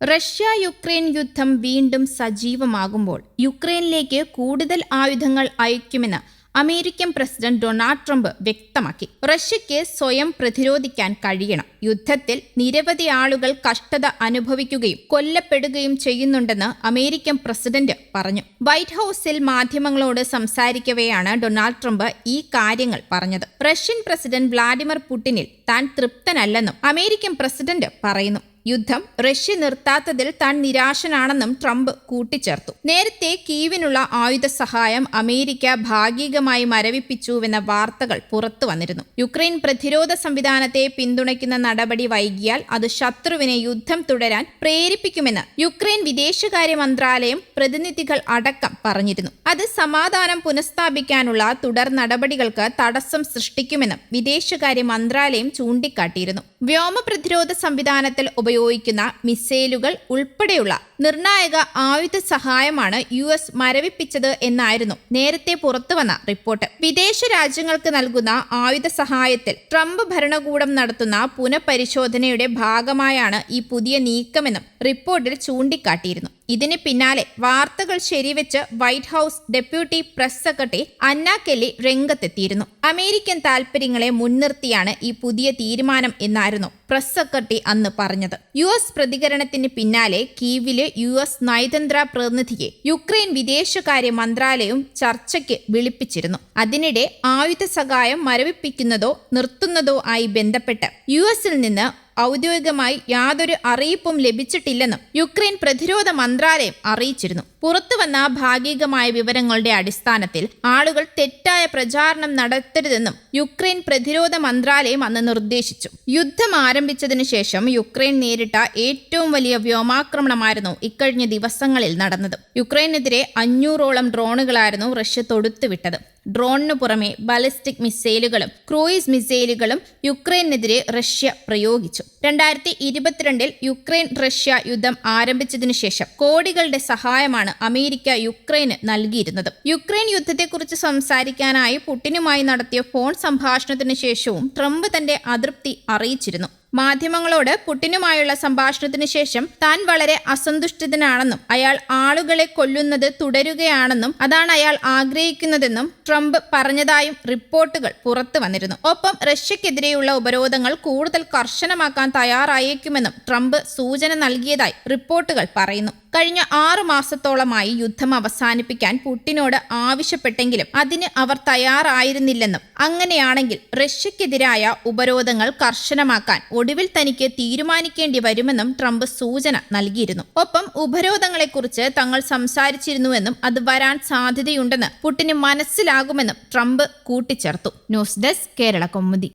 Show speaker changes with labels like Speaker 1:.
Speaker 1: Russia Ukraine യുദ്ധം വീണ്ടും സജീവമാകുമ്പോൾ യുക്രൈനിലേക്ക് കൂടുതൽ ആയുധങ്ങൾ അയക്കുമെന്ന് അമേരിക്കൻ പ്രസിഡന്റ് ഡൊണാൾഡ് ട്രംപ് വ്യക്തമാക്കി. റഷ്യയ്ക്ക് സ്വയം പ്രതിരോധിക്കാൻ കഴിയണം. യുദ്ധത്തിൽ നിരവധി ആളുകൾ കഷ്ടത അനുഭവിക്കുകയും കൊല്ലപ്പെടുകയും ചെയ്യുന്നുണ്ടെന്ന് അമേരിക്കൻ പ്രസിഡന്റ് പറഞ്ഞു. വൈറ്റ് ഹൌസിൽ മാധ്യമങ്ങളോട് സംസാരിക്കവെയാണ് ഡൊണാൾഡ് ട്രംപ് ഈ കാര്യങ്ങൾ പറഞ്ഞത്. റഷ്യൻ പ്രസിഡന്റ് വ്ളാഡിമിർ പുടിനിൽ താൻ തൃപ്തനല്ലെന്നും അമേരിക്കൻ പ്രസിഡന്റ് പറയുന്നു. യുദ്ധം റഷ്യ നിർത്താത്തതിൽ താൻ നിരാശനാണെന്നും ട്രംപ് കൂട്ടിച്ചേർത്തു. നേരത്തെ കീവിനുള്ള ആയുധ സഹായം അമേരിക്ക ഭാഗികമായി മരവിപ്പിച്ചുവെന്ന വാർത്തകൾ പുറത്തു വന്നിരുന്നു. യുക്രൈൻ പ്രതിരോധ സംവിധാനത്തെ പിന്തുണയ്ക്കുന്ന നടപടി വൈകിയാൽ അത് ശത്രുവിനെ യുദ്ധം തുടരാൻ പ്രേരിപ്പിക്കുമെന്ന് യുക്രൈൻ വിദേശകാര്യ മന്ത്രാലയം പ്രതിനിധികൾ അടക്കം പറഞ്ഞിരുന്നു. അത് സമാധാനം പുനഃസ്ഥാപിക്കാനുള്ള തുടർ നടപടികൾക്ക് തടസ്സം സൃഷ്ടിക്കുമെന്നും വിദേശകാര്യ മന്ത്രാലയം ചൂണ്ടിക്കാട്ടിയിരുന്നു. വ്യോമ പ്രതിരോധ സംവിധാനത്തിൽ ഉപയോഗിക്കുന്ന മിസൈലുകൾ ഉൾപ്പെടെയുള്ള നിർണായക ആയുധ സഹായമാണ് യു എസ് മരവിപ്പിച്ചത് എന്നായിരുന്നു നേരത്തെ പുറത്തുവന്ന റിപ്പോർട്ട്. വിദേശ രാജ്യങ്ങൾക്ക് നൽകുന്ന ആയുധ സഹായത്തിൽ ട്രംപ് ഭരണകൂടം നടത്തുന്ന പുനഃപരിശോധനയുടെ ഭാഗമായാണ് ഈ പുതിയ നീക്കമെന്നും റിപ്പോർട്ടിൽ ചൂണ്ടിക്കാട്ടിയിരുന്നു. ഇതിന് പിന്നാലെ വാർത്തകൾ ശരിവെച്ച് White House deputy press secretary Anna Kelly രംഗത്തെത്തിയിരുന്നു. അമേരിക്കൻ താൽപര്യങ്ങളെ മുൻനിർത്തിയാണ് ഈ പുതിയ തീരുമാനം എന്നായിരുന്നു പ്രസ് സെക്രട്ടറി അന്ന് പറഞ്ഞത്. യു എസ് പ്രതികരണത്തിന് പിന്നാലെ കീവിലെ യു എസ് നയതന്ത്ര പ്രതിനിധിയെ യുക്രൈൻ വിദേശകാര്യ മന്ത്രാലയവും ചർച്ചയ്ക്ക് വിളിപ്പിച്ചിരുന്നു. അതിനിടെ ആയുധ സഹായം മരവിപ്പിക്കുന്നതോ നിർത്തുന്നതോ ആയി ബന്ധപ്പെട്ട് യു എസിൽ നിന്ന് ഔദ്യോഗികമായി യാതൊരു അറിയിപ്പും ലഭിച്ചിട്ടില്ലെന്നും യുക്രൈൻ പ്രതിരോധ മന്ത്രാലയം അറിയിച്ചിരുന്നു. പുറത്തുവന്ന ഭാഗികമായ വിവരങ്ങളുടെ അടിസ്ഥാനത്തിൽ ആളുകൾ തെറ്റായ പ്രചാരണം നടത്തരുതെന്നും യുക്രൈൻ പ്രതിരോധ മന്ത്രാലയം അന്ന് നിർദ്ദേശിച്ചു. യുദ്ധം ആരംഭിച്ചതിനു ശേഷം യുക്രൈൻ നേരിട്ട ഏറ്റവും വലിയ വ്യോമാക്രമണമായിരുന്നു ഇക്കഴിഞ്ഞ ദിവസങ്ങളിൽ നടന്നത്. യുക്രൈനെതിരെ അഞ്ഞൂറോളം ഡ്രോണുകളായിരുന്നു റഷ്യ തൊടുത്തുവിട്ടത്. ഡ്രോണിനു പുറമെ ബാലിസ്റ്റിക് മിസൈലുകളും ക്രൂയിസ് മിസൈലുകളും യുക്രൈനെതിരെ റഷ്യ പ്രയോഗിച്ചു. രണ്ടായിരത്തി ഇരുപത്തിരണ്ടിൽ യുക്രൈൻ റഷ്യ യുദ്ധം ആരംഭിച്ചതിനു ശേഷം കോടികളുടെ സഹായമാണ് അമേരിക്ക യുക്രൈന് നൽകിയിരുന്നത്. യുക്രൈൻ യുദ്ധത്തെക്കുറിച്ച് സംസാരിക്കാനായി പുടിനുമായി നടത്തിയ ഫോൺ സംഭാഷണത്തിന് ശേഷവും ട്രംപ് തന്റെ അതൃപ്തി അറിയിച്ചിരുന്നു. മാധ്യമങ്ങളോട് പുടിനുമായുള്ള സംഭാഷണത്തിന് ശേഷം താൻ വളരെ അസന്തുഷ്ടിതനാണെന്നും അയാൾ ആളുകളെ കൊല്ലുന്നത് തുടരുകയാണെന്നും അതാണ് അയാൾ ആഗ്രഹിക്കുന്നതെന്നും ട്രംപ് പറഞ്ഞതായും റിപ്പോർട്ടുകൾ പുറത്തു വന്നിരുന്നു. ഒപ്പം റഷ്യക്കെതിരെയുള്ള ഉപരോധങ്ങൾ കൂടുതൽ കർശനമാക്കാൻ തയ്യാറായേക്കുമെന്നും ട്രംപ് സൂചന നൽകിയതായി റിപ്പോർട്ടുകൾ പറയുന്നു. കഴിഞ്ഞ ആറു മാസത്തോളമായി യുദ്ധം അവസാനിപ്പിക്കാൻ പുട്ടിനോട് ആവശ്യപ്പെട്ടെങ്കിലും അതിന് അവർ തയ്യാറായിരുന്നില്ലെന്നും അങ്ങനെയാണെങ്കിൽ റഷ്യക്കെതിരായ ഉപരോധങ്ങൾ കർശനമാക്കാൻ ഒടുവിൽ തനിക്ക് തീരുമാനിക്കേണ്ടി വരുമെന്നും ട്രംപ് സൂചന നൽകിയിരുന്നു. ഒപ്പം ഉപരോധങ്ങളെക്കുറിച്ച് തങ്ങൾ സംസാരിച്ചിരുന്നുവെന്നും അത് വരാൻ സാധ്യതയുണ്ടെന്ന് പുട്ടിന് മനസ്സിലാകുമെന്നും ട്രംപ് കൂട്ടിച്ചേർത്തു. News desk Kerala Kaumudi.